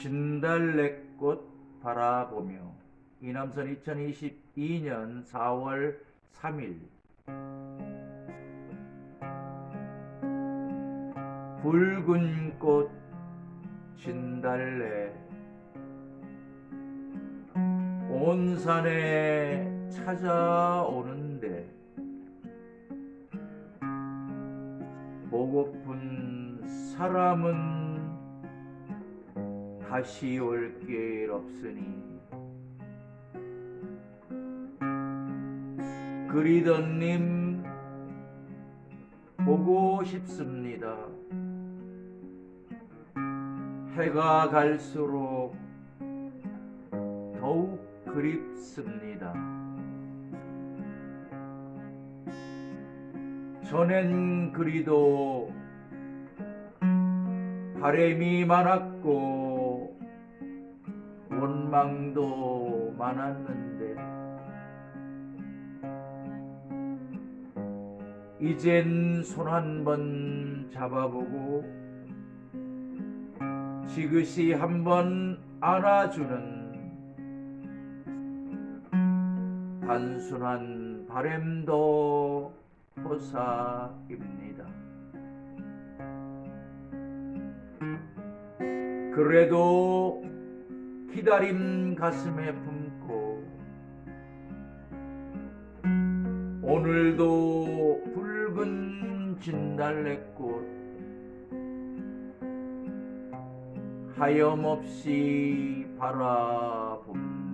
진달래꽃 바라보며 이남선 2022년 4월 3일 붉은 꽃 진달래 온 산에 찾아오는데 보고픈 사람은 다시 올 길 없으니 그리던 님 보고 싶습니다. 해가 갈수록 더욱 그립습니다. 전엔 그리도 바램이 많았고 원망도 많았는데 이젠 손 한 번 잡아보고 지그시 한 번 안아주는 단순한 바램도 호사입니다. 그래도 기다림 가슴에 품고 오늘도 붉은 진달래꽃 하염없이 바라봅니다.